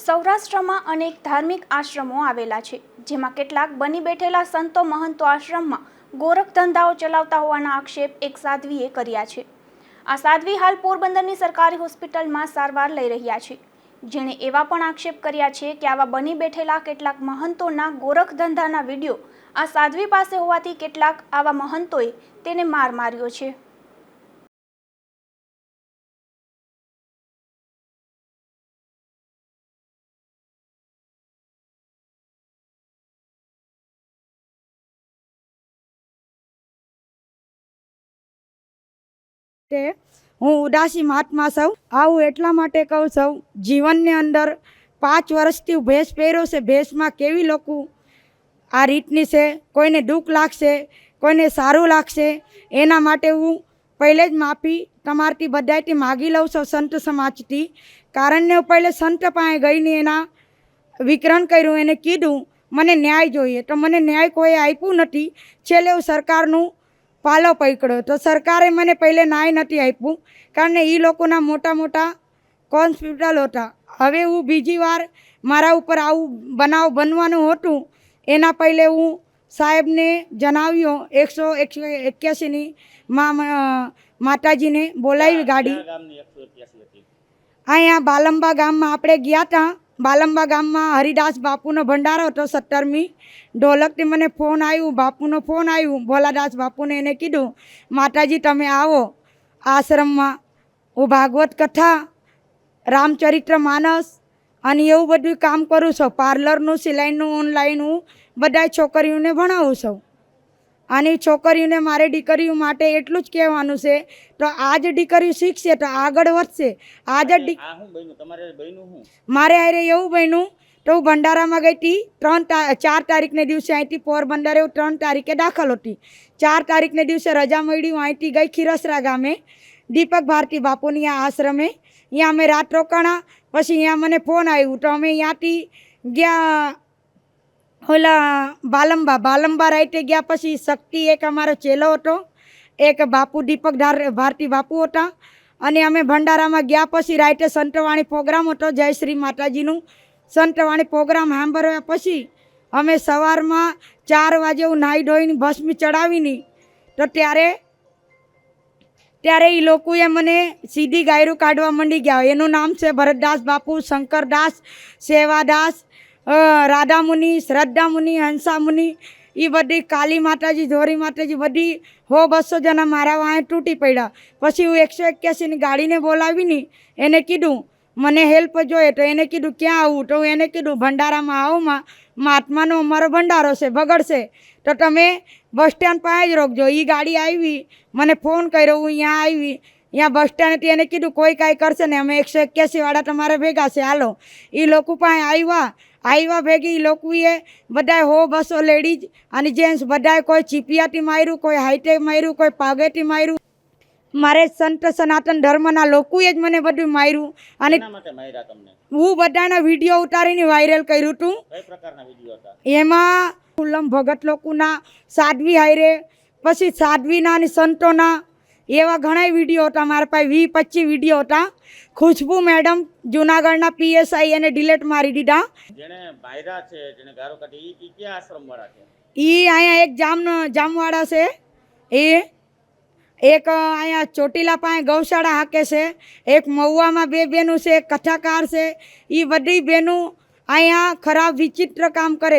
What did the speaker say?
સૌરાષ્ટ્રમાં અનેક ધાર્મિક આશ્રમો આવેલા છે, જેમાં કેટલાક બની બેઠેલા સંતો મહંતો આશ્રમમાં ગોરખ ધંધાઓ ચલાવતા હોવાના આક્ષેપ એક સાધ્વીએ કર્યા છે. આ સાધ્વી હાલ પોરબંદરની સરકારી હોસ્પિટલમાં સારવાર લઈ રહ્યા છે. જેણે એવા પણ આક્ષેપ કર્યા છે કે આવા બની બેઠેલા કેટલાક મહંતોના ગોરખ ધંધાના વીડિયો આ સાધ્વી પાસે હોવાથી કેટલાક આવા મહંતોએ તેને માર માર્યો છે. તે હું ઉદાસી મહાત્મા સૌ આવું એટલા માટે કહું સૌ જીવનની અંદર પાંચ વર્ષથી હું ભેંસ પહેર્યો છે, ભેંસમાં કેવી લોકો આ રીતની છે, કોઈને દુઃખ લાગશે, કોઈને સારું લાગશે, એના માટે હું પહેલે જ માફી તમારથી બધાથી માગી લઉં છું સંત સમાજથી. કારણ ને હું પહેલે સંત પાસે ગઈને એના વિકરણ કર્યું, એને કીધું, મને ન્યાય જોઈએ. તો મને ન્યાય કોઈ આપ્યું નથી. છેલ્લે હું સરકારનું પાલો પકડ્યો તો સરકારે મને પહેલે નાય નથી આપ્યું કારણ એ લોકોના મોટા મોટા કોન્સ્પિટલ હતા. હવે હું બીજી વાર મારા ઉપર આવું બનાવ બનવાનું હતું એના પહેલે હું સાહેબને જણાવ્યો એકસો એકસો એક્યાસીની મા માતાજીને બોલાવી ગાડી. અહીંયા બાલંબા ગામમાં આપણે ગયા હતા બાલંબા ગામમાં હરિદાસ બાપુનો ભંડારો હતો સત્તરમી. ઢોલકથી મને ફોન આવ્યું, બાપુનો ફોન આવ્યું. ભોલાદાસ બાપુને એને કીધું, માતાજી, તમે આવો. આશ્રમમાં હું ભાગવત કથા, રામચરિત્ર માનસ અને એવું બધું કામ કરું છું. પાર્લરનું, સિલાઈનું ઓનલાઈન હું બધા છોકરીઓને ભણાવું છું. અને છોકરીઓને મારે દીકરીઓ માટે એટલું જ કહેવાનું છે. તો આજ દીકરીઓ શીખશે તો આગળ વધશે. આજ મારે હારે એવું બન્યું તો હું ભંડારામાં ગઈ હતી. ત્રણ ચાર તારીખને દિવસે અહીંથી પોરબંદરે હું ત્રણ તારીખે દાખલ હતી. ચાર તારીખને દિવસે રજા મળી હું અહીંથી ગઈ ખીરસરા ગામે. દીપક ભારતી બાપુની આ આશ્રમે. અહીંયા અમે રાત રોકાણા પછી અહીંયા મને ફોન આવ્યું. તો અમે અહીંયાથી ગયા ઓલા બાલંબા બાલંબા રાઈટે ગયા પછી શક્તિ એક અમારો ચેલો હતો. એક બાપુ દીપક ભારતી બાપુ હતા. અને અમે ભંડારામાં ગયા પછી રાઈટે સંતવાણી પ્રોગ્રામ હતો, જય શ્રી માતાજીનું. સંતવાણી પ્રોગ્રામ સાંભળ્યા પછી અમે સવારમાં ચાર વાગે હું નાહી ધોઈને ભસ્મી ચડાવીની. તો ત્યારે ત્યારે એ લોકોએ મને સીધી ગાયરું કાઢવા માંડી ગયા. એનું નામ છે ભરતદાસ બાપુ, શંકરદાસ, સેવાદાસ અ, રાધામુનિ શ્રદ્ધામુનિ હંસામુનિ એ બધી કાલી માતાજી ધોરી માતાજી બધી હો બસો જણા મારા વાંહે તૂટી પડ્યા. પછી હું એકસો એક્યાસીની ગાડીને બોલાવીને એને કીધું મને હેલ્પ જોઈએ. તો એને કીધું ક્યાં આવું? તો એને કીધું ભંડારામાં આવોમાં મહાત્માનો અમારો ભંડારો છે બગડશે. તો તમે બસ સ્ટેન્ડ પાસે જ રોકજો. એ ગાડી આવી મને ફોન કર્યો હું અહીંયા આવી. ત્યાં બસ સ્ટેન્ડથી એને કીધું કોઈ કાંઈ કરશે ને અમે એકસો એક્યાસીવાળા તમારે ભેગા છે હાલો. એ લોકો પાસે આવ્યા આવ્યા ભેગી લોકોએ બધાય હો બસો લેડીઝ અને જેન્ટ્સ બધાય કોઈ ચીપિયાથી માર્યું કોઈ હાઈટેક માર્યું કોઈ પાગેથી માર્યું. મારે સંત સનાતન ધર્મના લોકોએ જ મને બધું માર્યું અને હું બધાના વીડિયો ઉતારીને વાયરલ કર્યું હતા? એમાં ઉલ્લમ ભગત લોકોના સાધ્વી હાયરે પછી સાધ્વીના અને સંતોના એવા ઘણા વીડિયો હતા. મારા પાસે વીસ પચીસ વીડિયો હતા. ખુશ્બુ મેડમ જુનાગઢના પીએસઆઈ એને ડિલેટ મારી દીધા. જેને માર્યા છે જેને ગારો કાઢી ઈ છે? અહીંયા એક જામ જામવાળા છે. એ એક અહીંયા ચોટીલા પાસે ગૌશાળા હાકે છે. એક મહુવામાં બે બહેનું છે એક કથાકાર છે. એ બધી બહેનું અહીંયા ખરાબ વિચિત્ર કામ કરે.